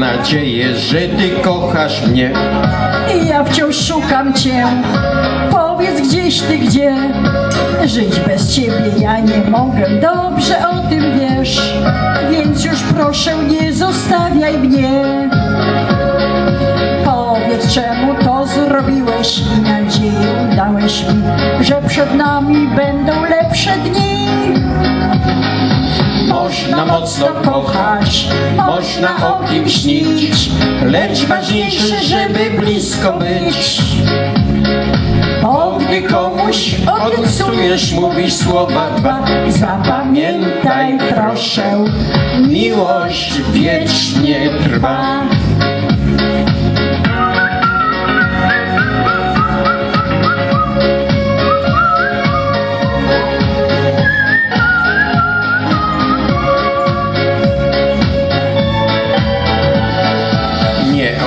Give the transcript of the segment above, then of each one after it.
nadzieję, że ty kochasz mnie. I ja wciąż szukam cię. Powiedz gdzieś ty gdzie. Żyć bez ciebie ja nie mogę, dobrze o tym wiesz. Więc już proszę nie zostawiaj mnie. Powiedz czemu to zrobiłeś i nadzieję dałeś mi, że przed nami będą Można mocno kochać, można o kim śnić, lecz ważniejsze, żeby blisko być. Bo gdy komuś obiecujesz, mówisz słowa dwa, zapamiętaj proszę, miłość wiecznie trwa.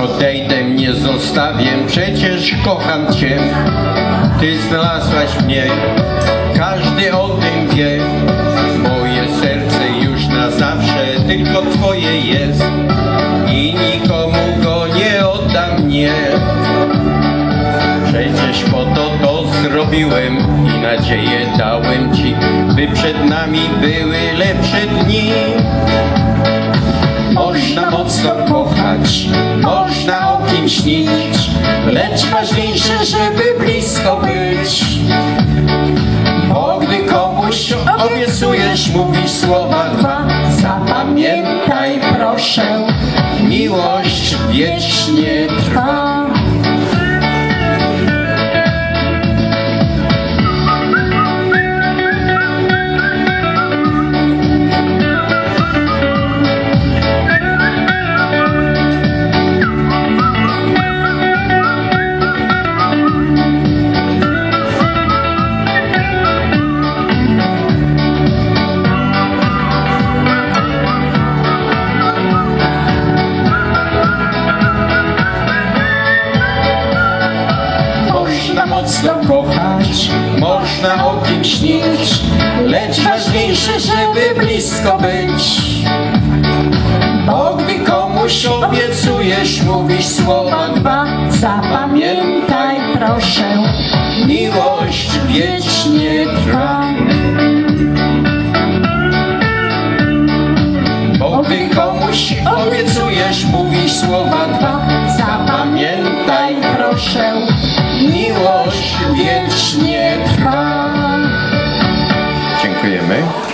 Odejdę, nie zostawię, przecież kocham Cię. Ty znalazłaś mnie, każdy o tym wie. Moje serce już na zawsze tylko Twoje jest i nikomu go nie oddam, nie. Przecież po to to zrobiłem i nadzieję dałem Ci, by przed nami były lepsze dni. Można mocno kochać, kim śnić, lecz ważniejsze, żeby blisko być. Bo gdy komuś obiecujesz, mówisz słowa dwa, zapamiętaj proszę, miłość wiecznie trwa. Mocno kochać, można o kim śnić, lecz ważniejsze, żeby blisko być. Bo gdy komuś obiecujesz, mówisz słowa dwa, Zapamiętaj proszę, miłość wiecznie trwa. Bo gdy komuś obiecujesz, mówisz słowa dwa, zapamiętaj proszę, wiecznie trwa. Dziękujemy.